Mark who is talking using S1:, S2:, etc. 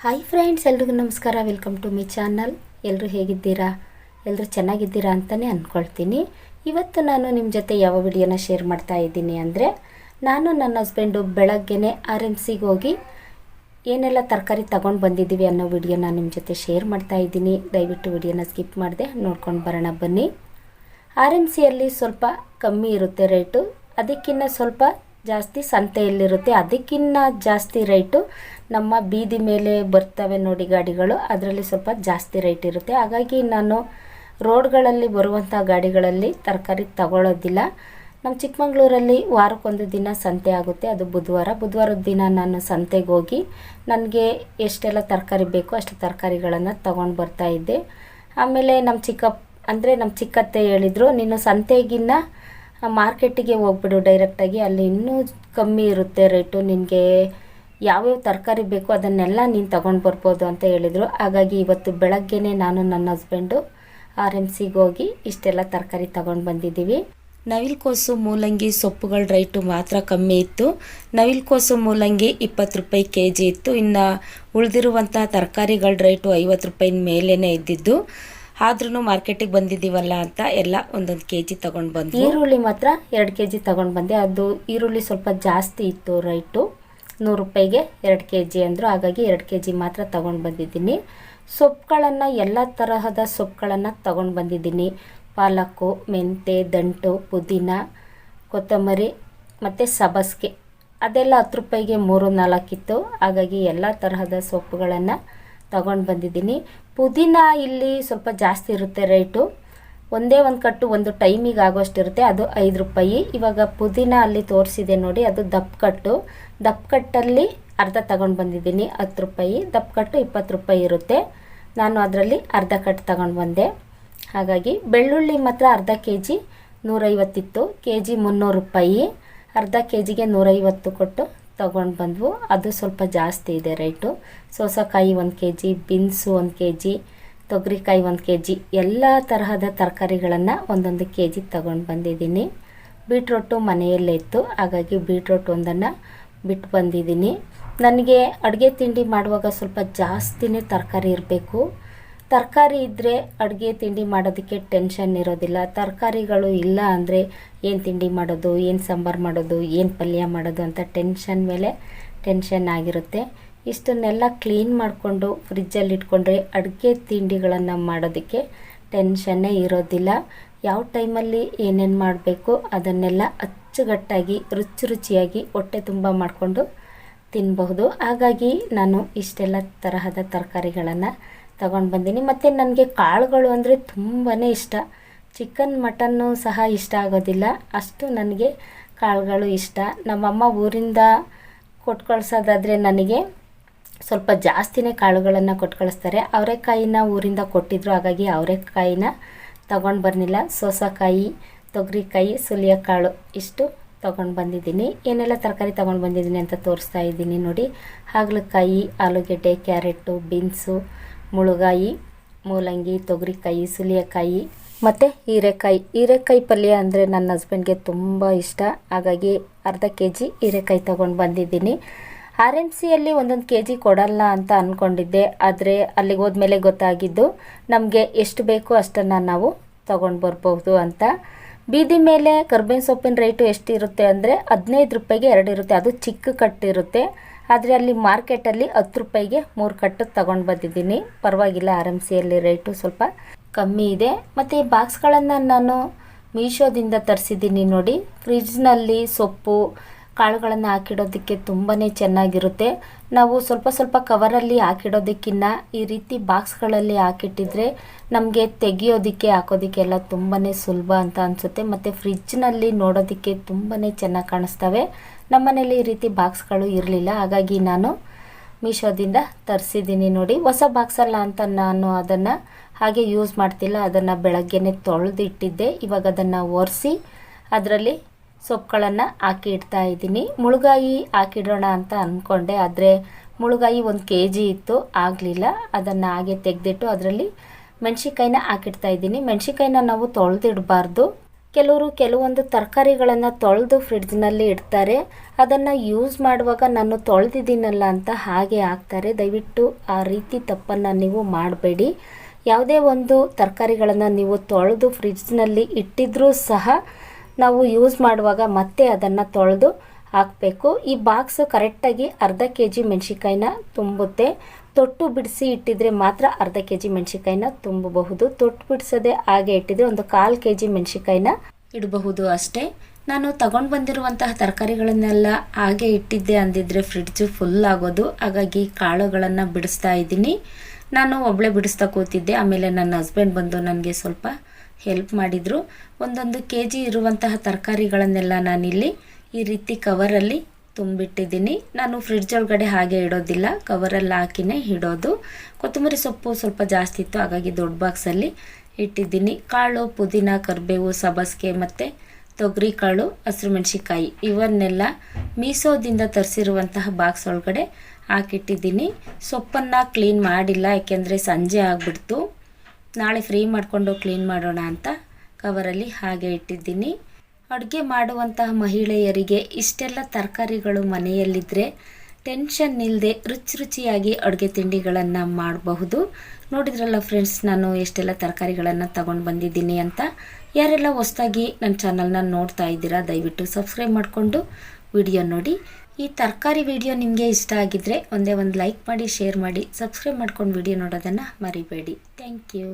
S1: Hi friends ಎಲ್ರಿಗೂ ನಮಸ್ಕಾರ. Welcome to my channel ಎಲ್ಲರೂ ಹೇಗಿದ್ದೀರಾ? ಎಲ್ಲರೂ ಚೆನ್ನಾಗಿದ್ದೀರಾ ಅಂತಲೇ ಅಂದ್ಕೊಳ್ತೀನಿ ಇವತ್ತು ನಾನು ನಿಮ್ಮ ಜೊತೆ ಯಾವ ವಿಡಿಯೋನ ಶೇರ್ ಮಾಡ್ತಾ ಇದ್ದೀನಿ ಅಂದರೆ, ನಾನು ನನ್ನ ಹಸ್ಬೆಂಡು ಬೆಳಗ್ಗೆನೇ ಆರ್ ಎಂ ಸಿಗೆ ಹೋಗಿ ಏನೆಲ್ಲ ತರಕಾರಿ ತಗೊಂಡು ಬಂದಿದ್ದೀವಿ ಅನ್ನೋ ವಿಡಿಯೋನ ನಿಮ್ಮ ಜೊತೆ ಶೇರ್ ಮಾಡ್ತಾ ಇದ್ದೀನಿ. ದಯವಿಟ್ಟು ವಿಡಿಯೋನ ಸ್ಕಿಪ್ ಮಾಡಿದೆ ನೋಡ್ಕೊಂಡು ಬರೋಣ ಬನ್ನಿ. ಆರ್ ಎಂ ಸಿಯಲ್ಲಿ ಸ್ವಲ್ಪ ಕಮ್ಮಿ ಇರುತ್ತೆ ರೇಟು ಅದಕ್ಕಿಂತ ಸ್ವಲ್ಪ ಜಾಸ್ತಿ ಸಂತೆಯಲ್ಲಿರುತ್ತೆ. ಅದಕ್ಕಿನ್ನ ಜಾಸ್ತಿ ರೇಟು ನಮ್ಮ ಬೀದಿ ಮೇಲೆ ಬರ್ತವೆ ನೋಡಿ ಗಾಡಿಗಳು. ಅದರಲ್ಲಿ ಸ್ವಲ್ಪ ಜಾಸ್ತಿ ರೇಟ್ ಇರುತ್ತೆ. ಹಾಗಾಗಿ ನಾನು ರೋಡ್ಗಳಲ್ಲಿ ಬರುವಂಥ ಗಾಡಿಗಳಲ್ಲಿ ತರಕಾರಿ ತಗೊಳ್ಳೋದಿಲ್ಲ ನಮ್ಮ ಚಿಕ್ಕಮಂಗ್ಳೂರಲ್ಲಿ ವಾರಕ್ಕೊಂದು ದಿನ ಸಂತೆ ಆಗುತ್ತೆ. ಅದು ಬುಧವಾರ. ಬುಧವಾರದ ದಿನ ನಾನು ಸಂತೆಗೆ ಹೋಗಿ ನನಗೆ ಎಷ್ಟೆಲ್ಲ ತರಕಾರಿ ಬೇಕೋ ಅಷ್ಟು ತರಕಾರಿಗಳನ್ನು ತಗೊಂಡು ಬರ್ತಾ ಇದ್ದೆ. ಆಮೇಲೆ ನಮ್ಮ ಚಿಕ್ಕಪ್ಪ ಅಂದರೆ ನಮ್ಮ ಚಿಕ್ಕತ್ತೆ ಹೇಳಿದರು, ನೀನು ಸಂತೆಗಿನ್ನ ಮಾರ್ಕೆಟಿಗೆ ಹೋಗ್ಬಿಡು ಡೈರೆಕ್ಟಾಗಿ ಅಲ್ಲಿ ಇನ್ನೂ ಕಮ್ಮಿ ಇರುತ್ತೆ ರೇಟು ನಿನಗೆ ಯಾವ್ಯಾವ ತರಕಾರಿ ಬೇಕು ಅದನ್ನೆಲ್ಲ ನೀನು ತಗೊಂಡು ಬರ್ಬೋದು ಅಂತ ಹೇಳಿದರು. ಹಾಗಾಗಿ ಇವತ್ತು ಬೆಳಗ್ಗೆನೇ ನಾನು ನನ್ನ ಹಸ್ಬೆಂಡು ಆರ್ ಎಂ ಸಿಗೆ ಹೋಗಿ ಇಷ್ಟೆಲ್ಲ ತರಕಾರಿ ತಗೊಂಡು ಬಂದಿದ್ದೀವಿ. ನವಿಲ್ಕೋಸು ಮೂಲಂಗಿ ಸೊಪ್ಪುಗಳ ರೇಟು ಮಾತ್ರ ಕಮ್ಮಿ ಇತ್ತು. ನವಿಲ್ಕೋಸು ಮೂಲಂಗಿ ಇಪ್ಪತ್ತು ರೂಪಾಯಿ ಕೆ ಜಿ ಇತ್ತು. ಇನ್ನು ಉಳಿದಿರುವಂಥ ತರಕಾರಿಗಳ ರೇಟು ಐವತ್ತು ರೂಪಾಯಿ ಮೇಲೇ ಇದ್ದಿದ್ದು. ಆದ್ರೂ ಮಾರ್ಕೆಟಿಗೆ ಬಂದಿದ್ದೀವಲ್ಲ ಅಂತ ಎಲ್ಲ ಒಂದೊಂದು ಕೆ ಜಿ ತಗೊಂಡು ಬಂದು ಈರುಳ್ಳಿ ಮಾತ್ರ ಎರಡು ಕೆ ಜಿ ತೊಗೊಂಡು ಬಂದೆ. ಅದು ಈರುಳ್ಳಿ ಸ್ವಲ್ಪ ಜಾಸ್ತಿ ಇತ್ತು ರೈಟು. ನೂರು ರೂಪಾಯಿಗೆ ಎರಡು ಕೆ ಜಿ ಅಂದರು. ಹಾಗಾಗಿ ಎರಡು ಕೆ ಜಿ ಮಾತ್ರ ತೊಗೊಂಡು ಬಂದಿದ್ದೀನಿ. ಸೊಪ್ಪುಗಳನ್ನು ಎಲ್ಲ ತರಹದ ಸೊಪ್ಪುಗಳನ್ನು ತೊಗೊಂಡು ಬಂದಿದ್ದೀನಿ. ಪಾಲಕ್ಕು, ಮೆಂತೆ, ದಂಟು, ಪುದೀನ, ಕೊತ್ತಂಬರಿ ಮತ್ತು ಸಬಸ್ಗೆ ಅದೆಲ್ಲ ಹತ್ತು ರೂಪಾಯಿಗೆ ಮೂರು ನಾಲ್ಕಿತ್ತು. ಹಾಗಾಗಿ ಎಲ್ಲ ತರಹದ ಸೊಪ್ಪುಗಳನ್ನು ತಗೊಂಡು ಬಂದಿದ್ದೀನಿ. ಪುದೀನ ಇಲ್ಲಿ ಸ್ವಲ್ಪ ಜಾಸ್ತಿ ಇರುತ್ತೆ ರೇಟು. ಒಂದೇ ಒಂದು ಕಟ್ಟು ಒಂದು ಟೈಮಿಗೆ ಆಗೋಷ್ಟು ಇರುತ್ತೆ ಅದು ಐದು ರೂಪಾಯಿ. ಇವಾಗ ಪುದೀನ ಅಲ್ಲಿ ತೋರಿಸಿದೆ ನೋಡಿ, ಅದು ದಪ್ಪ ಕಟ್ಟು. ದಪ್ಪ ಕಟ್ಟಲ್ಲಿ ಅರ್ಧ ತಗೊಂಡು ಬಂದಿದ್ದೀನಿ, ಹತ್ತು ರೂಪಾಯಿ. ದಪ್ಪ ಕಟ್ಟು ಇಪ್ಪತ್ತು ರೂಪಾಯಿ ಇರುತ್ತೆ. ನಾನು ಅದರಲ್ಲಿ ಅರ್ಧ ಕಟ್ಟು ತಗೊಂಡು ಬಂದೆ. ಹಾಗಾಗಿ ಬೆಳ್ಳುಳ್ಳಿ ಮಾತ್ರ ಅರ್ಧ ಕೆ ಜಿ ನೂರೈವತ್ತಿತ್ತು ಕೆ ಜಿ ಮುನ್ನೂರು ರೂಪಾಯಿ. ಅರ್ಧ ಕೆ ಜಿಗೆ ನೂರೈವತ್ತು ಕೊಟ್ಟು ತಗೊಂಡು ಬಂದ್ವು. ಅದು ಸ್ವಲ್ಪ ಜಾಸ್ತಿ ಇದೆ ರೇಟು. ಸೋಸಕಾಯಿ ಒಂದು ಕೆ ಜಿ ಬೀನ್ಸು ಒಂದು ಕೆ ಜಿ ತೊಗರಿಕಾಯಿ ಒಂದು ಕೆ ಜಿ ಎಲ್ಲ ತರಹದ ತರಕಾರಿಗಳನ್ನು ಒಂದೊಂದು ಕೆ ಜಿ ತೊಗೊಂಡು ಬಂದಿದ್ದೀನಿ. ಬೀಟ್ರೋಟು ಮನೆಯಲ್ಲೇ ಇತ್ತು. ಹಾಗಾಗಿ ಬೀಟ್ರೋಟ್ ಒಂದನ್ನು ಬಿಟ್ಟು ಬಂದಿದ್ದೀನಿ. ನನಗೆ ಅಡುಗೆ ತಿಂಡಿ ಮಾಡುವಾಗ ಸ್ವಲ್ಪ ಜಾಸ್ತಿನೇ ತರಕಾರಿ ಇರಬೇಕು. ತರಕಾರಿ ಇದ್ದರೆ ಅಡುಗೆ ತಿಂಡಿ ಮಾಡೋದಕ್ಕೆ ಟೆನ್ಷನ್ ಇರೋದಿಲ್ಲ. ತರಕಾರಿಗಳು ಇಲ್ಲ ಅಂದರೆ ಏನು ತಿಂಡಿ ಮಾಡೋದು, ಏನು ಸಾಂಬಾರು ಮಾಡೋದು, ಏನು ಪಲ್ಯ ಮಾಡೋದು ಅಂತ ಟೆನ್ಷನ್ ಮೇಲೆ ಟೆನ್ಷನ್ ಆಗಿರುತ್ತೆ. ಇಷ್ಟನ್ನೆಲ್ಲ ಕ್ಲೀನ್ ಮಾಡಿಕೊಂಡು ಫ್ರಿಜ್ಜಲ್ಲಿ ಇಟ್ಕೊಂಡ್ರೆ ಅಡುಗೆ ತಿಂಡಿಗಳನ್ನು ಮಾಡೋದಕ್ಕೆ ಟೆನ್ಷನ್ನೇ ಇರೋದಿಲ್ಲ. ಯಾವ ಟೈಮಲ್ಲಿ ಏನೇನು ಮಾಡಬೇಕು ಅದನ್ನೆಲ್ಲ ಅಚ್ಚುಗಟ್ಟಾಗಿ ರುಚಿ ರುಚಿಯಾಗಿ ಹೊಟ್ಟೆ ತುಂಬ ಮಾಡಿಕೊಂಡು ತಿನ್ನಬಹುದು ಹಾಗಾಗಿ ನಾನು ಇಷ್ಟೆಲ್ಲ ತರಹದ ತರಕಾರಿಗಳನ್ನು ತಗೊಂಡು ಬಂದೀನಿ. ಮತ್ತು ನನಗೆ ಕಾಳುಗಳು ಅಂದರೆ ತುಂಬಾ ಇಷ್ಟ. ಚಿಕನ್, ಮಟನ್ನು ಸಹ ಇಷ್ಟ ಆಗೋದಿಲ್ಲ. ಅಷ್ಟು ನನಗೆ ಕಾಳುಗಳು ಇಷ್ಟ. ನಮ್ಮಮ್ಮ ಊರಿಂದ ಕೊಟ್ಟು ಕಳ್ಸೋದಾದರೆ ನನಗೆ ಸ್ವಲ್ಪ ಜಾಸ್ತಿನೇ ಕಾಳುಗಳನ್ನು ಕೊಟ್ಟು ಕಳಿಸ್ತಾರೆ ಅವರೆಕಾಯಿನ ಊರಿಂದ ಕೊಟ್ಟಿದ್ರು, ಹಾಗಾಗಿ ಅವರೆಕಾಯಿನ ತಗೊಂಡು ಬರಲಿಲ್ಲ. ಸೋಸಕಾಯಿ, ತೊಗರಿಕಾಯಿ, ಸುಲಿಯಕಾಳು ಇಷ್ಟು ತೊಗೊಂಡು ಬಂದಿದ್ದೀನಿ. ಏನೆಲ್ಲ ತರಕಾರಿ ತೊಗೊಂಡು ಬಂದಿದ್ದೀನಿ ಅಂತ ತೋರಿಸ್ತಾ ಇದ್ದೀನಿ ನೋಡಿ. ಹಾಗಲಕಾಯಿ, ಆಲೂಗೆಡ್ಡೆ, ಕ್ಯಾರೆಟು, ಬೀನ್ಸು ಮುಳುಗಾಯಿ, ಮೂಲಂಗಿ, ತೊಗರಿಕಾಯಿ, ಸುಲಿಯಕಾಯಿ, ಮತ್ತು ಹೀರೆಕಾಯಿ. ಹೀರೆಕಾಯಿ ಪಲ್ಯ ಅಂದರೆ ನನ್ನ ಹಸ್ಬೆಂಡ್ಗೆ ತುಂಬ ಇಷ್ಟ. ಹಾಗಾಗಿ ಅರ್ಧ ಕೆ ಜಿ ಹೀರೆಕಾಯಿ ತೊಗೊಂಡು ಬಂದಿದ್ದೀನಿ. ಆರ್ ಎಂ ಸಿಯಲ್ಲಿ ಒಂದೊಂದು ಕೆ ಜಿ ಕೊಡಲ್ಲ ಅಂತ ಅಂದ್ಕೊಂಡಿದ್ದೆ ಆದರೆ ಅಲ್ಲಿಗೆ ಹೋದ್ಮೇಲೆ ಗೊತ್ತಾಗಿದ್ದು ನಮಗೆ ಎಷ್ಟು ಬೇಕೋ ಅಷ್ಟನ್ನು ನಾವು ತೊಗೊಂಡು ಬರ್ಬೋದು ಅಂತ. ಬೀದಿ ಮೇಲೆ ಕರ್ಬೇವಿನ ಸೊಪ್ಪಿನ ರೇಟು ಎಷ್ಟಿರುತ್ತೆ ಅಂದರೆ ಹದಿನೈದು ರೂಪಾಯಿಗೆ ಎರಡು ಇರುತ್ತೆ. ಅದು ಚಿಕ್ಕ ಕಟ್ಟಿರುತ್ತೆ ಆದರೆ ಅಲ್ಲಿ ಮಾರ್ಕೆಟಲ್ಲಿ ಹತ್ತು ರೂಪಾಯಿಗೆ ಮೂರು ಕಟ್ಟು ತಗೊಂಡು ಬಂದಿದ್ದೀನಿ. ಪರವಾಗಿಲ್ಲ, ಆರ್ ಎಂ ಸಿಯಲ್ಲಿ ರೇಟು ಸ್ವಲ್ಪ ಕಮ್ಮಿ ಇದೆ. ಮತ್ತು ಈ ಬಾಕ್ಸ್ಗಳನ್ನು ನಾನು ಮೀಶೋದಿಂದ ತರಿಸಿದ್ದೀನಿ ನೋಡಿ. ಫ್ರಿಜ್ನಲ್ಲಿ ಸೊಪ್ಪು, ಕಾಳುಗಳನ್ನು ಹಾಕಿಡೋದಕ್ಕೆ ತುಂಬಾ ಚೆನ್ನಾಗಿರುತ್ತೆ. ನಾವು ಸ್ವಲ್ಪ ಸ್ವಲ್ಪ ಕವರಲ್ಲಿ ಹಾಕಿಡೋದಕ್ಕಿಂತ ಈ ರೀತಿ ಬಾಕ್ಸ್ಗಳಲ್ಲಿ ಹಾಕಿಟ್ಟಿದ್ರೆ ನಮಗೆ ತೆಗಿಯೋದಕ್ಕೆ ಹಾಕೋದಕ್ಕೆಲ್ಲ ತುಂಬಾ ಸುಲಭ ಅಂತ ಅನಿಸುತ್ತೆ. ಮತ್ತು ಫ್ರಿಜ್ನಲ್ಲಿ ನೋಡೋದಕ್ಕೆ ತುಂಬಾ ಚೆನ್ನಾಗಿ ಕಾಣಿಸ್ತವೆ. ನಮ್ಮನೇಲಿ ಈ ರೀತಿ ಬಾಕ್ಸ್ಗಳು ಇರಲಿಲ್ಲ. ಹಾಗಾಗಿ ನಾನು ಮೀಶೋದಿಂದ ತರಿಸಿದ್ದೀನಿ ನೋಡಿ. ಹೊಸ ಬಾಕ್ಸಲ್ಲ ಅಂತ ನಾನು ಅದನ್ನು ಹಾಗೆ ಯೂಸ್ ಮಾಡ್ತಿಲ್ಲ. ಅದನ್ನು ಬೆಳಗ್ಗೆನೆ ತೊಳೆದಿಟ್ಟಿದ್ದೆ. ಇವಾಗ ಅದನ್ನು ಒರೆಸಿ ಅದರಲ್ಲಿ ಸೊಪ್ಪುಗಳನ್ನು ಹಾಕಿ ಇಡ್ತಾ ಇದ್ದೀನಿ. ಮುಳುಗಾಯಿ ಹಾಕಿಡೋಣ ಅಂತ ಅಂದ್ಕೊಂಡೆ ಆದರೆ ಮುಳುಗಾಯಿ ಒಂದು ಕೆ ಜಿ ಇತ್ತು. ಆಗಲಿಲ್ಲ. ಅದನ್ನು ಹಾಗೆ ತೆಗೆದಿಟ್ಟು ಅದರಲ್ಲಿ ಮೆಣಸಿಕಾಯಿನ ಹಾಕಿಡ್ತಾ ಇದ್ದೀನಿ. ಮೆಣಸಿಕಾಯಿನ ನಾವು ತೊಳೆದಿಡಬಾರ್ದು. ಕೆಲವರು ಕೆಲವೊಂದು ತರಕಾರಿಗಳನ್ನು ತೊಳೆದು ಫ್ರಿಡ್ಜ್ನಲ್ಲಿ ಇಡ್ತಾರೆ. ಅದನ್ನು ಯೂಸ್ ಮಾಡುವಾಗ ನಾನು ತೊಳೆದಿದ್ದೀನಲ್ಲ ಅಂತ ಹಾಗೆ ಹಾಕ್ತಾರೆ. ದಯವಿಟ್ಟು ಆ ರೀತಿ ತಪ್ಪನ್ನು ನೀವು ಮಾಡಬೇಡಿ. ಯಾವುದೇ ಒಂದು ತರಕಾರಿಗಳನ್ನು ನೀವು ತೊಳೆದು ಫ್ರಿಡ್ಜ್ನಲ್ಲಿ ಇಟ್ಟಿದ್ರೂ ಸಹ ನಾವು ಯೂಸ್ ಮಾಡುವಾಗ ಮತ್ತೆ ಅದನ್ನು ತೊಳೆದು ಹಾಕಬೇಕು. ಈ ಬಾಕ್ಸು ಕರೆಕ್ಟಾಗಿ ಅರ್ಧ ಕೆ ಜಿ ಮೆಣಸಿಕಾಯಿನ ತುಂಬುತ್ತೆ. ತೊಟ್ಟು ಬಿಡಿಸಿ ಇಟ್ಟಿದ್ರೆ ಮಾತ್ರ ಅರ್ಧ ಕೆ ಜಿ ಮೆಣಸಿಕಾಯಿನ ತುಂಬಬಹುದು. ತೊಟ್ಟು ಬಿಡಿಸದೆ ಹಾಗೆ ಇಟ್ಟಿದ್ರೆ ಒಂದು ಕಾಲು ಕೆ ಜಿ ಮೆಣಸಿಕಾಯಿನ ಇಡಬಹುದು ಅಷ್ಟೇ. ನಾನು ತಗೊಂಡು ಬಂದಿರುವಂತಹ ತರಕಾರಿಗಳನ್ನೆಲ್ಲ ಹಾಗೆ ಇಟ್ಟಿದ್ದೆ ಅಂದಿದ್ರೆ ಫ್ರಿಡ್ಜು ಫುಲ್ ಆಗೋದು. ಹಾಗಾಗಿ ಕಾಳುಗಳನ್ನು ಬಿಡಿಸ್ತಾ ಇದ್ದೀನಿ. ನಾನು ಒಬ್ಬಳೇ ಬಿಡಿಸ್ತಾ ಕೂತಿದ್ದೆ. ಆಮೇಲೆ ನನ್ನ ಹಸ್ಬೆಂಡ್ ಬಂದು ನನಗೆ ಸ್ವಲ್ಪ ಹೆಲ್ಪ್ ಮಾಡಿದರು. ಒಂದೊಂದು ಕೆ ಜಿ ಇರುವಂತಹ ತರಕಾರಿಗಳನ್ನೆಲ್ಲ ನಾನಿಲ್ಲಿ ಈ ರೀತಿ ಕವರಲ್ಲಿ ತುಂಬಿಟ್ಟಿದ್ದೀನಿ. ನಾನು ಫ್ರಿಡ್ಜ್ ಒಳಗಡೆ ಹಾಗೆ ಇಡೋದಿಲ್ಲ. ಕವರಲ್ಲಿ ಹಾಕಿನೇ ಇಡೋದು. ಕೊತ್ತಂಬರಿ ಸೊಪ್ಪು ಸ್ವಲ್ಪ ಜಾಸ್ತಿ ಇತ್ತು, ಹಾಗಾಗಿ ದೊಡ್ಡ ಬಾಕ್ಸಲ್ಲಿ ಇಟ್ಟಿದ್ದೀನಿ. ಕಾಳು, ಪುದೀನ, ಕರಿಬೇವು ಸಬಸ್ಗೆ ಮತ್ತು ತೊಗರಿ ಕಾಳು ಹಸಿರು ಮೆಣಸಿಕಾಯಿ ಇವನ್ನೆಲ್ಲ ಮೀಸೋದಿಂದ ತರಿಸಿರುವಂತಹ ಬಾಕ್ಸ್ ಒಳಗಡೆ ಹಾಕಿಟ್ಟಿದ್ದೀನಿ. ಸೊಪ್ಪನ್ನು ಕ್ಲೀನ್ ಮಾಡಿಲ್ಲ, ಯಾಕೆಂದರೆ ಸಂಜೆ ಆಗಿಬಿಡ್ತು. ನಾಳೆ ಫ್ರೀ ಮಾಡಿಕೊಂಡು ಕ್ಲೀನ್ ಮಾಡೋಣ ಅಂತ ಕವರಲ್ಲಿ ಹಾಗೆ ಇಟ್ಟಿದ್ದೀನಿ. ಅಡುಗೆ ಮಾಡುವಂತಹ ಮಹಿಳೆಯರಿಗೆ ಇಷ್ಟೆಲ್ಲ ತರಕಾರಿಗಳು ಮನೆಯಲ್ಲಿದ್ದರೆ ಟೆನ್ಷನ್ ಇಲ್ಲದೆ ರುಚಿ ರುಚಿಯಾಗಿ ಅಡುಗೆ ತಿಂಡಿಗಳನ್ನು ಮಾಡಬಹುದು. ನೋಡಿದ್ರಲ್ಲ ಫ್ರೆಂಡ್ಸ್ ನಾನು ಎಷ್ಟೆಲ್ಲ ತರಕಾರಿಗಳನ್ನು ತಗೊಂಡು ಬಂದಿದ್ದೀನಿ ಅಂತ. ಯಾರೆಲ್ಲ ಹೊಸದಾಗಿ ನನ್ನ ಚಾನಲ್ನ ನೋಡ್ತಾ ಇದ್ದೀರಾ, ದಯವಿಟ್ಟು ಸಬ್ಸ್ಕ್ರೈಬ್ ಮಾಡಿಕೊಂಡು ವಿಡಿಯೋ ನೋಡಿ. ಈ ತರಕಾರಿ ವಿಡಿಯೋ ನಿಮಗೆ ಇಷ್ಟ ಆಗಿದ್ದರೆ ಒಂದೇ ಒಂದು ಲೈಕ್ ಮಾಡಿ ಶೇರ್ ಮಾಡಿ ಸಬ್ಸ್ಕ್ರೈಬ್ ಮಾಡ್ಕೊಂಡು ವಿಡಿಯೋ ನೋಡೋದನ್ನು ಮರಿಬೇಡಿ. Thank you